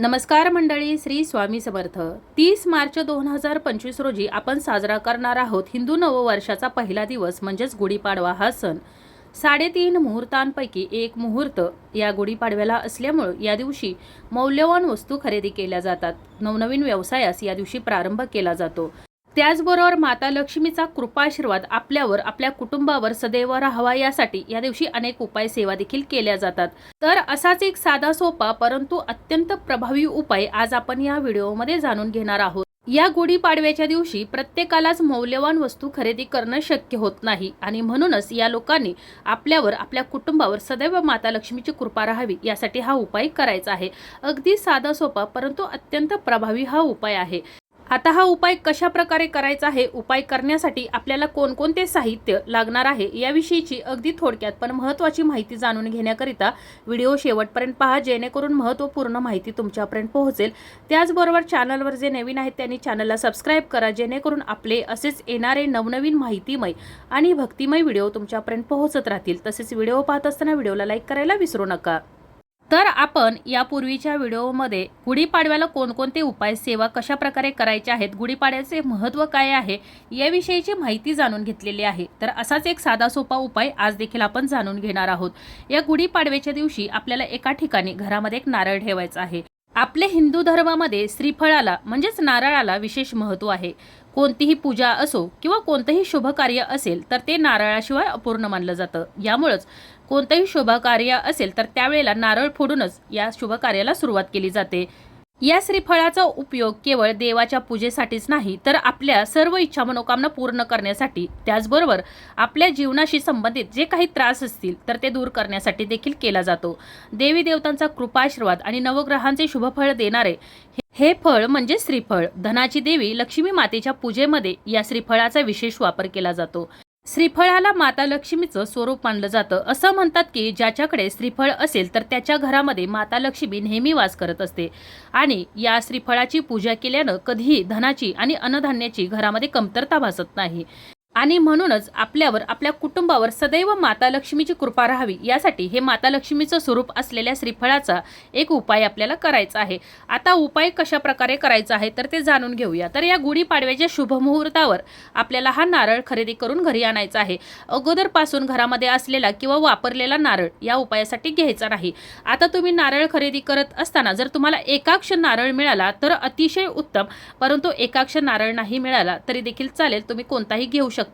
नमस्कार मंडळी श्री स्वामी समर्थ. तीस मार्च दोन हजार पंचवीस रोजी आपण साजरा करणार आहोत हिंदू नववर्षाचा पहिला दिवस म्हणजेच गुढीपाडवा हा सण. साडेतीन मुहूर्तांपैकी एक मुहूर्त या गुढीपाडव्याला असल्यामुळं या दिवशी मौल्यवान वस्तू खरेदी केल्या जातात. नवनवीन व्यवसायास या दिवशी प्रारंभ केला जातो. त्याचबरोबर माता लक्ष्मीचा कृपाशीर्वाद आपल्यावर आपल्या कुटुंबावर सदैव राहावा यासाठी या दिवशी अनेक उपाय सेवा देखील केल्या जातात. तर असाच एक साधा सोपा परंतु अत्यंत प्रभावी उपाय आज आपण या व्हिडिओमध्ये जाणून घेणार आहोत. या गुढीपाडव्याच्या दिवशी प्रत्येकालाच मौल्यवान वस्तू खरेदी करणं शक्य होत नाही आणि म्हणूनच या लोकांनी आपल्यावर आपल्या कुटुंबावर सदैव माता लक्ष्मीची कृपा राहावी यासाठी हा उपाय करायचा आहे. अगदी साधा सोपा परंतु अत्यंत प्रभावी हा उपाय आहे. आता हा उपाय कशा प्रकारे करायचा आहे उपाय करण्यासाठी आपल्याला कोणकोणते साहित्य लागणार आहे याविषयीची अगदी थोडक्यात पण महत्त्वाची माहिती जाणून घेण्याकरिता व्हिडिओ शेवटपर्यंत पहा जेणेकरून महत्त्वपूर्ण माहिती तुमच्यापर्यंत पोहोचेल. त्याचबरोबर चॅनलवर जे नवीन आहेत त्यांनी चॅनलला सबस्क्राईब करा जेणेकरून आपले असेच येणारे नवनवीन माहितीमय आणि भक्तिमय व्हिडिओ तुमच्यापर्यंत पोहोचत राहतील. तसेच व्हिडिओ पाहत असताना व्हिडिओला लाईक करायला विसरू नका. तर आपण यापूर्वीच्या व्हिडिओमध्ये गुढीपाडव्याला कोणकोणते उपाय सेवा कशा प्रकारे करायच्या आहेत गुढीपाडव्याचे महत्त्व काय आहे याविषयीची माहिती जाणून घेतलेली आहे. तर असाच एक साधा सोपा उपाय आज देखील आपण जाणून घेणार आहोत. या गुढीपाडव्याच्या दिवशी आपल्याला एका ठिकाणी घरामध्ये एक नारळ ठेवायचा आहे. आपले हिंदू धर्मामध्ये श्रीफळाला म्हणजेच नारळाला विशेष महत्त्व आहे. कोणतीही पूजा असो किंवा कोणतंही शुभ कार्य असेल तर ते नारळाशिवाय अपूर्ण मानलं जातं. यामुळंच कोणतंही शुभकार्य असेल तर त्यावेळेला नारळ फोडूनच या शुभकार्याला सुरुवात केली जाते. या श्रीफळाचा उपयोग केवळ देवाच्या पूजेसाठीच नाही तर आपल्या सर्व इच्छा मनोकामना पूर्ण करण्यासाठी त्याचबरोबर आपल्या जीवनाशी संबंधित जे काही त्रास असतील तर ते दूर करण्यासाठी देखील केला जातो. देवी देवतांचा कृपाशीर्वाद आणि नवग्रहांचे शुभफळ देणारे हे फळ म्हणजे श्रीफळ. धनाची देवी लक्ष्मी मातेच्या पूजेमध्ये या श्रीफळाचा विशेष वापर केला जातो. श्रीफळाला माता लक्ष्मीचं स्वरूप मानलं जातं. असं म्हणतात की ज्याच्याकडे श्रीफळ असेल तर त्याच्या घरामध्ये माता लक्ष्मी नेहमी वास करत असते. आणि या श्रीफळाची पूजा केल्यानं कधीही धनाची आणि अन्नधान्याची घरामध्ये कमतरता भासत नाही. आणि म्हणूनच आपल्यावर आपल्या कुटुंबावर सदैव माता लक्ष्मीची कृपा राहावी यासाठी हे माता लक्ष्मीचं स्वरूप असलेल्या श्रीफळाचा एक उपाय आपल्याला करायचा आहे. आता उपाय कशा प्रकारे करायचा आहे तर ते जाणून घेऊया. तर या गुढीपाडव्याच्या शुभ मुहूर्तावर आपल्याला हा नारळ खरेदी करून घरी आणायचा आहे. अगोदरपासून घरामध्ये असलेला किंवा वापरलेला नारळ या उपायासाठी घ्यायचा नाही. आता तुम्ही नारळ खरेदी करत असताना जर तुम्हाला एकाक्ष नारळ मिळाला तर अतिशय उत्तम. परंतु एकाक्ष नारळ नाही मिळाला तरी देखील चालेल तुम्ही कोणताही घेऊ शकता.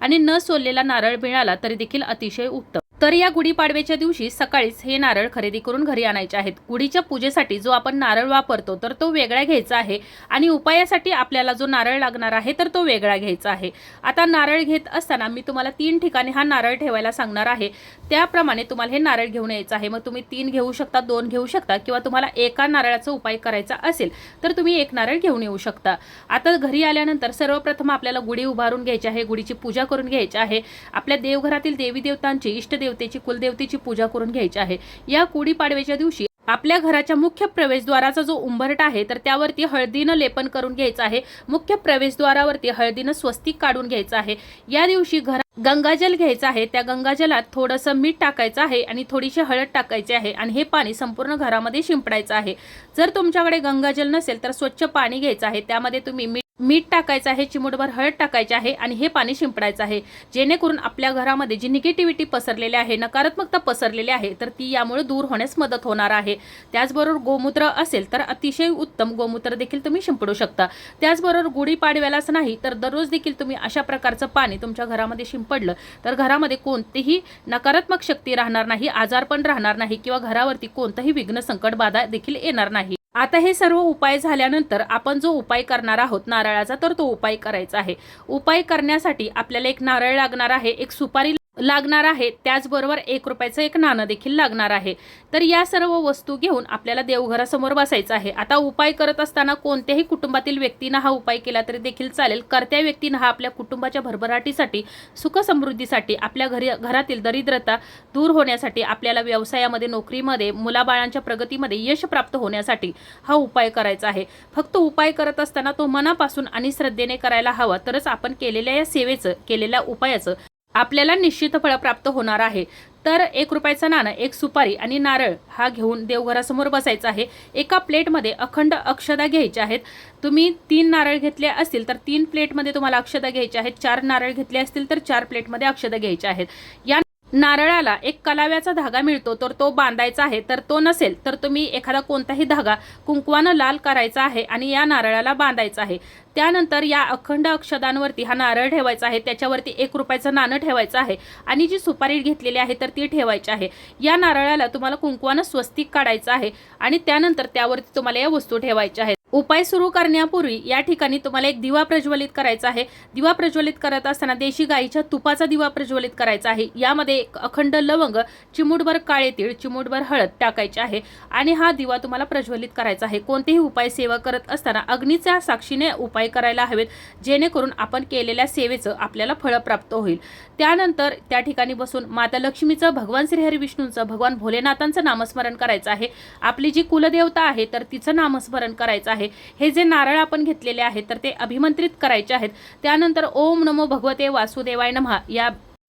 आणि न सोललेला नारळ मिळाला तरी देखील अतिशय उत्तम. तर या गुढीपाडव्याच्या दिवशी सकाळीच हे नारळ खरेदी करून घरी आणायचे आहेत. गुढीच्या पूजेसाठी जो आपण नारळ वापरतो तर तो वेगळा घ्यायचा आहे आणि उपायासाठी आपल्याला जो नारळ लागणार आहे तर तो वेगळा घ्यायचा आहे. आता नारळ घेत असताना मी तुम्हाला तीन ठिकाणी हा नारळ ठेवायला सांगणार आहे. त्याप्रमाणे तुम्हाला हे नारळ घेऊन यायचं आहे. मग तुम्ही तीन घेऊ शकता दोन घेऊ शकता किंवा तुम्हाला एका नारळाचा उपाय करायचा असेल तर तुम्ही एक नारळ घेऊन येऊ शकता. आता घरी आल्यानंतर सर्वप्रथम आपल्याला गुढी उभारून घ्यायची आहे गुढीची पूजा करून घ्यायची आहे. आपल्या देवघरातील देवी देवतांची देवतेची कुलदेवतेची पूजा करून घ्यायची आहे. या गुढीपाडव्याच्या दिवशी आपल्या घराच्या मुख्य प्रवेशद्वाराचा जो उंबरट आहे तर त्यावरती हळदीनं लेपन करून घ्यायचं आहे. मुख्य प्रवेशद्वारावरती हळदीनं स्वस्तिक काढून घ्यायचं आहे. या दिवशी घरा गंगाजल घ्यायचं आहे. त्या गंगाजलात थोडंसं मीठ टाकायचं आहे आणि थोडीशी हळद टाकायची आहे आणि हे पाणी संपूर्ण घरामध्ये शिंपडायचं आहे. जर तुमच्याकडे गंगाजल नसेल तर स्वच्छ पाणी घ्यायचं आहे. त्यामध्ये तुम्ही मीठ मीठ टाकायचं आहे चिमूटभर हळद टाकायची आहे आणि हे पाणी शिंपडायचं आहे. जेणेकरून आपल्या घरामध्ये जी निगेटिव्हिटी पसरलेली आहे नकारात्मकता पसरलेली आहे तर ती यामुळे दूर होण्यास मदत होणार आहे. त्याचबरोबर गोमूत्र असेल तर अतिशय उत्तम गोमूत्र देखील तुम्ही शिंपडू शकता. त्याचबरोबर गुढीपाडव्यालाच नाही तर दररोज देखील तुम्ही अशा प्रकारचं पाणी तुमच्या घरामध्ये शिंपडलं तर घरामध्ये कोणतीही नकारात्मक शक्ती राहणार नाही आजार पण राहणार नाही किंवा घरावरती कोणतंही विघ्न संकट बाधा देखील येणार नाही. आता हे सर्व उपाय झाल्यानंतर आपण जो उपाय करणार आहोत नारळाचा तर तो उपाय करायचा आहे. उपाय करण्यासाठी आपल्याला एक नारळ लागणार आहे एक सुपारी लागणार आहे. त्याचबरोबर एक रुपयाचं एक नाणं देखील लागणार आहे. तर या सर्व वस्तू घेऊन आपल्याला देवघरासमोर बसायचं आहे. आता उपाय करत असताना कोणत्याही कुटुंबातील व्यक्तीनं हा उपाय केला तरी देखील चालेल. करत्या व्यक्तीनं हा आपल्या कुटुंबाच्या भरभराटीसाठी सुखसमृद्धीसाठी आपल्या घरी घरातील दरिद्रता दूर होण्यासाठी आपल्याला व्यवसायामध्ये नोकरीमध्ये मुलाबाळांच्या प्रगतीमध्ये यश प्राप्त होण्यासाठी हा उपाय करायचा आहे. फक्त उपाय करत असताना तो मनापासून आणि श्रद्धेने करायला हवा. तरच आपण केलेल्या या सेवेचं केलेल्या उपायाचं आपल्याला निश्चित फळ प्राप्त होणार आहे. तर एक रुपयाचं नाणं एक सुपारी आणि नारळ हा घेऊन देवघरासमोर बसायचा आहे. एका प्लेटमध्ये अखंड अक्षदा घ्यायच्या आहेत. तुम्ही तीन नारळ घेतले असतील तर तीन प्लेटमध्ये तुम्हाला अक्षदा घ्यायच्या आहेत. चार नारळ घेतले असतील तर चार प्लेटमध्ये अक्षदा घ्यायच्या आहेत. या नारळाला एक कलाव्याचा धागा मिळतो तर तो बांधायचा आहे. तर तो नसेल तर तुम्ही एखादा कोणताही धागा कुंकवानं लाल करायचा आहे आणि या नारळाला बांधायचा आहे. त्यानंतर या अखंड अक्षदांवरती हा नारळ ठेवायचा आहे. त्याच्यावरती एक रुपयाचं नाणं ठेवायचं आहे आणि जी सुपारी घेतलेली आहे तर ती ठेवायची आहे. या नारळाला तुम्हाला कुंकवानं स्वस्तिक काढायचं आहे आणि त्यानंतर त्यावरती तुम्हाला या वस्तू ठेवायच्या आहेत. उपाय सुरू करण्यापूर्वी या ठिकाणी तुम्हाला एक दिवा प्रज्वलित करायचा आहे. दिवा प्रज्वलित करत असताना देशी गाईच्या तुपाचा दिवा प्रज्वलित करायचा आहे. यामध्ये एक अखंड लवंग चिमूटभर काळे तीळ चिमूटभर हळद टाकायचे आहे आणि हा दिवा तुम्हाला प्रज्वलित करायचा आहे. कोणतेही उपाय सेवा करत असताना अग्नीच्या साक्षीने उपाय करायला हवेत जेणेकरून आपण केलेल्या सेवेचं आपल्याला फळ प्राप्त होईल. त्यानंतर त्या ठिकाणी बसून माता लक्ष्मीचं भगवान श्रीहरी विष्णूंचं भगवान भोलेनाथांचं नामस्मरण करायचं आहे. आपली जी कुलदेवता आहे तर तिचं नामस्मरण करायचं आहे. हे जे नारळ आपण घेतलेले आहेत तर ते अभिमंत्रित करायचे आहेत. त्यानंतर ओम नमो भगवते वासुदेवाय नमहा या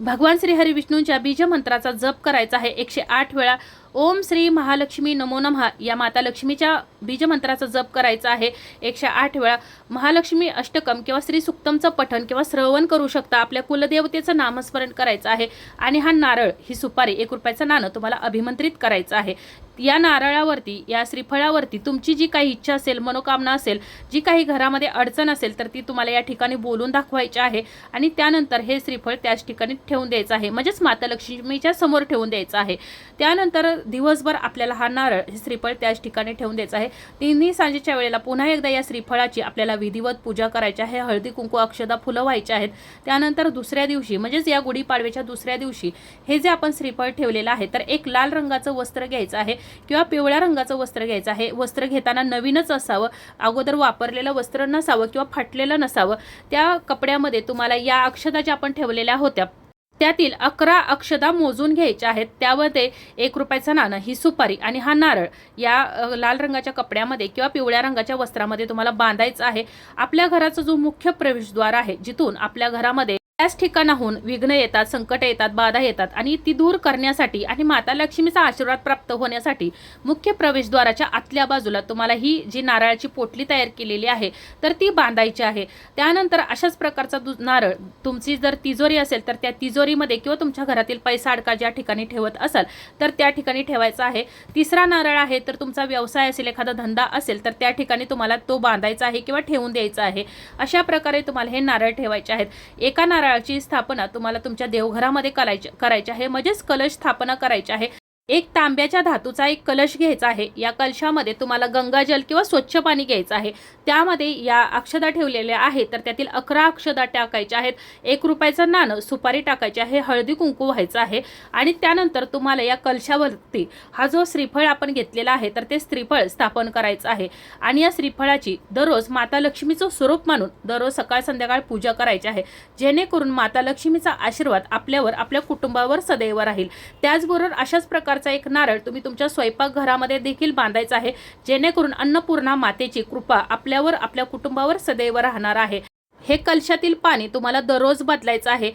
भगवान श्री हरी विष्णूंच्या बीजमंत्राचा जप करायचा आहे. एकशे आठ वेळा ओम श्री महालक्ष्मी नमो नमः. या माता लक्ष्मीच्या बीजमंत्राचा जप करायचा आहे. एकशे आठ वेळा महालक्ष्मी अष्टकम किंवा श्री सुक्तमचं पठण किंवा श्रवण करू शकता. आपल्या कुलदेवतेचं नामस्मरण करायचं आहे. आणि हा नारळ ही सुपारी एक रुपयाचं नाणं तुम्हाला अभिमंत्रित करायचं आहे. या नारळावरती या श्रीफळावरती तुमची जी काही इच्छा असेल मनोकामना असेल जी काही घरामध्ये अडचण असेल तर ती तुम्हाला या ठिकाणी बोलून दाखवायची आहे. आणि त्यानंतर हे श्रीफळ त्याच ठिकाणी ठेवून द्यायचं आहे. म्हणजेच माता लक्ष्मीच्या समोर ठेवून द्यायचं आहे. त्यानंतर दिवसभर आपल्याला हा नारळ हे श्रीफळ त्याच ठिकाणी ठेवून द्यायचं आहे. तिन्ही सांजेच्या वेळेला पुन्हा एकदा या श्रीफळाची आपल्याला विधिवत पूजा करायची आहे. हळदी कुंकू अक्षदा फुलं व्हायची आहेत. त्यानंतर दुसऱ्या दिवशी म्हणजेच या गुढीपाडव्याच्या दुसऱ्या दिवशी हे जे आपण श्रीफळ ठेवलेलं आहे तर एक लाल रंगाचं वस्त्र घ्यायचं आहे किंवा पिवळ्या रंगाचं वस्त्र घ्यायचं आहे. वस्त्र घेताना नवीनच असावं अगोदर वापरलेलं वस्त्र नसावं किंवा फाटलेलं नसावं. त्या कपड्यामध्ये तुम्हाला या अक्षदा ज्या आपण ठेवलेल्या होत्या त्यातील अकरा अक्षदा मोजून घ्यायच्या आहेत. त्यामध्ये एक रुपयाचं नाणं ही सुपारी आणि हा नारळ या लाल रंगाच्या कपड्यामध्ये किंवा पिवळ्या रंगाच्या वस्त्रामध्ये तुम्हाला बांधायचं आहे. आपल्या घराचा जो मुख्य प्रवेशद्वार आहे जिथून आपल्या घरामध्ये त्याच ठिकाणाहून विघ्न येतात संकट येतात बाधा येतात आणि ती दूर करण्यासाठी आणि माता लक्ष्मीचा आशीर्वाद प्राप्त होण्यासाठी मुख्य प्रवेशद्वाराच्या आतल्या बाजूला तुम्हाला ही जी नारळाची पोटली तयार केलेली आहे तर ती बांधायची आहे. त्यानंतर अशाच प्रकारचा दु नारळ तुमची जर तिजोरी असेल तर त्या तिजोरीमध्ये किंवा तुमच्या घरातील पैसा अडका ज्या ठिकाणी ठेवत असाल तर त्या ठिकाणी ठेवायचा आहे. तिसरा नारळ आहे तर तुमचा व्यवसाय असेल एखादा धंदा असेल तर त्या ठिकाणी तुम्हाला तो बांधायचा आहे किंवा ठेवून द्यायचा आहे. अशा प्रकारे तुम्हाला हे नारळ ठेवायचे आहेत. एका नारळ नारळाची स्थापना तुम्हाला तुमच्या देवघरामध्ये करायची करायची आहे. म्हणजेच कलश स्थापना करायची आहे. एक तांब्याच्या धातूचा एक कलश घ्यायचा आहे. या कलशामध्ये तुम्हाला गंगाजल किंवा स्वच्छ पाणी घ्यायचं आहे. त्यामध्ये या अक्षदा ठेवलेल्या आहेत. तर त्यातील अकरा अक्षदा टाकायच्या आहेत. एक रुपयाचं नाणं सुपारी टाकायची आहे. हळदी कुंकू व्हायचं आहे. आणि त्यानंतर तुम्हाला या कलशावरती हा जो श्रीफळ आपण घेतलेला आहे तर ते श्रीफळ स्थापन करायचं आहे. आणि या श्रीफळाची दररोज माता लक्ष्मीचं स्वरूप मानून दररोज सकाळ संध्याकाळ पूजा करायची आहे. जेणेकरून माता लक्ष्मीचा आशीर्वाद आपल्यावर आपल्या कुटुंबावर सदैव राहील. त्याचबरोबर अशाच प्रकारचा एक नारळ तुम्ही तुमच्या स्वयंपाकघरामध्ये देखील बांधायचा आहे. जेणेकरून अन्नपूर्णा मातेची कृपा आपल्यावर आपल्या कुटुंबावर सदैव राहणार आहे. हे कलशातील पाणी तुम्हाला दररोज बदलायचं आहे.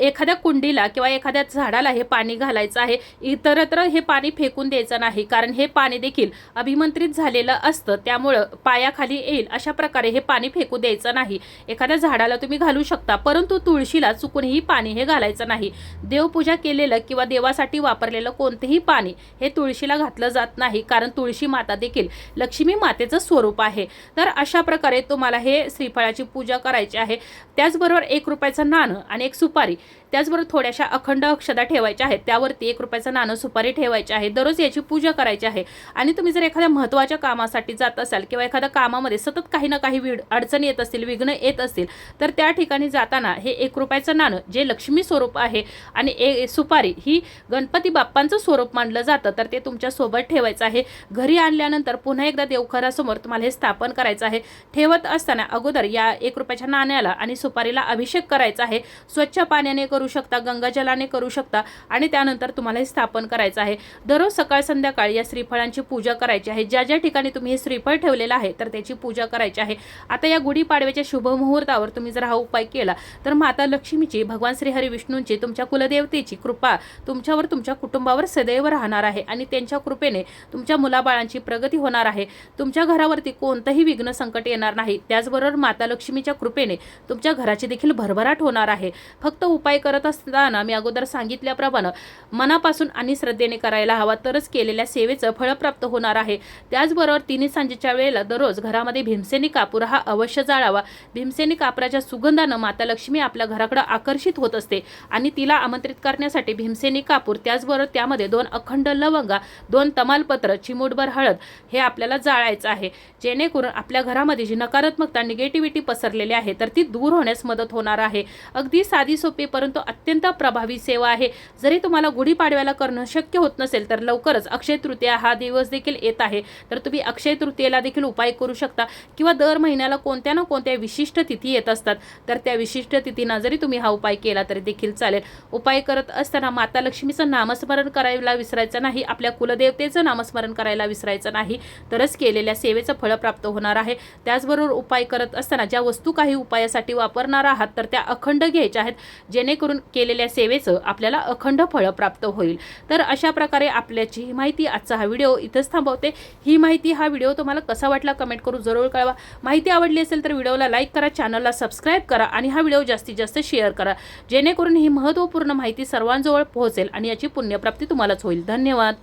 एखाद्या कुंडीला किंवा एखाद्या झाडाला हे पाणी घालायचं आहे इतरत्र हे पाणी फेकून द्यायचं नाही कारण हे पाणी देखील अभिमंत्रित झालेलं असतं त्यामुळं पायाखाली येईल अशा प्रकारे हे पाणी फेकू द्यायचं नाही. एखाद्या झाडाला तुम्ही घालू शकता परंतु तुळशीला चुकूनही पाणी हे घालायचं नाही. देवपूजा केलेलं किंवा देवासाठी वापरलेलं कोणतेही पाणी हे तुळशीला घातलं जात नाही कारण तुळशी माता देखील लक्ष्मी मातेचं स्वरूप आहे. तर अशा प्रकारे तुम्हाला हे श्रीफळाची पूजा करायची आहे. त्याचबरोबर एक रुपयाचं नाणं आणि एक सुपारी body. त्याचबरोबर थोड्याशा अखंड अक्षदा ठेवायच्या आहेत. त्यावरती एक रुपयाचं नाणं सुपारी ठेवायची आहे. दररोज याची पूजा करायची आहे. आणि तुम्ही जर एखाद्या महत्त्वाच्या कामासाठी जात असाल किंवा एखाद्या कामामध्ये सतत काही ना काही विड अडचणी येत असतील विघ्न येत असतील तर त्या ठिकाणी जाताना हे एक रुपयाचं नाणं जे लक्ष्मी स्वरूप आहे आणि ए सुपारी ही गणपती बाप्पांचं स्वरूप मानलं जातं तर ते तुमच्यासोबत ठेवायचं आहे. घरी आणल्यानंतर पुन्हा एकदा देवघरासमोर तुम्हाला हे स्थापन करायचं आहे. ठेवत असताना अगोदर या एक रुपयाच्या नाण्याला आणि सुपारीला अभिषेक करायचा आहे. स्वच्छ पाण्याने करू शकता गंगाजलाने करू शकता आणि त्यानंतर तुम्हाला हे स्थापन करायचं आहे. दररोज सकाळ संध्याकाळ या श्रीफळांची पूजा करायची आहे. ज्या ज्या ठिकाणी तुम्ही हे श्रीफळ ठेवलेलं आहे तर त्याची पूजा करायची आहे. आता या गुढीपाडव्याच्या शुभ मुहूर्तावर तुम्ही जर हा उपाय केला तर माता लक्ष्मीची भगवान श्रीहरी विष्णूंची तुमच्या कुलदेवतेची कृपा तुमच्यावर तुमच्या कुटुंबावर सदैव राहणार आहे आणि त्यांच्या कृपेने तुमच्या मुलाबाळांची प्रगती होणार आहे. तुमच्या घरावरती कोणतंही विघ्न संकट येणार नाही. त्याचबरोबर माता लक्ष्मीच्या कृपेने तुमच्या घराची देखील भरभराट होणार आहे. फक्त उपाय कर करत असताना मी अगोदर सांगितल्याप्रमाणे मनापासून आणि श्रद्धेने करायला हवा तरच केलेल्या सेवेचं फळ प्राप्त होणार आहे. त्याचबरोबर तिन्ही सांजेच्या वेळेला दररोज घरामध्ये भीमसेनी कापूर हा अवश्य जाळावा. भीमसेनी कापराच्या सुगंधानं माता लक्ष्मी आपल्या घराकडे आकर्षित होत असते आणि तिला आमंत्रित करण्यासाठी भीमसेनी कापूर त्याचबरोबर त्यामध्ये दोन अखंड लवंगा दोन तमालपत्र चिमूटभर हळद हे आपल्याला जाळायचं आहे. जेणेकरून आपल्या घरामध्ये जी नकारात्मकता निगेटिव्हिटी पसरलेली आहे तर ती दूर होण्यास मदत होणार आहे. अगदी साधी सोपी परंतु अत्यंत प्रभावी सेवा आहे. जरी तुम्हाला गुढीपाडव्याला करणं शक्य होत नसेल तर लवकरच अक्षय तृतीया हा दिवस देखील येत आहे. तर तुम्ही अक्षय तृतीयेला देखील उपाय करू शकता किंवा दर महिन्याला कोणत्या ना कोणत्या विशिष्ट तिथी येत असतात. तर त्या विशिष्ट तिथीना जरी तुम्ही हा उपाय केला तरी देखील चालेल. उपाय करत असताना माता लक्ष्मीचं नामस्मरण करायला विसरायचं नाही आपल्या कुलदेवतेचं नामस्मरण करायला विसरायचं नाही तरच केलेल्या सेवेचं फळ प्राप्त होणार आहे. त्याचबरोबर उपाय करत असताना ज्या वस्तू काही उपायासाठी वापरणार आहात तर त्या अखंड घ्यायच्या आहेत. जेणेकरून करून केलेल्या सेवेचं आपल्याला अखंड फळ प्राप्त होईल. तर अशा प्रकारे आपल्याची ही माहिती आजचा हा व्हिडिओ इथंच थांबवते. ही माहिती हा व्हिडिओ तुम्हाला कसा वाटला कमेंट करून जरूर कळवा. माहिती आवडली असेल तर व्हिडिओला लाईक करा चॅनलला सबस्क्राईब करा आणि हा व्हिडिओ जास्तीत जास्त शेअर करा. जेणेकरून ही महत्त्वपूर्ण माहिती सर्वांजवळ पोहोचेल आणि याची पुण्यप्राप्ती तुम्हालाच होईल. धन्यवाद.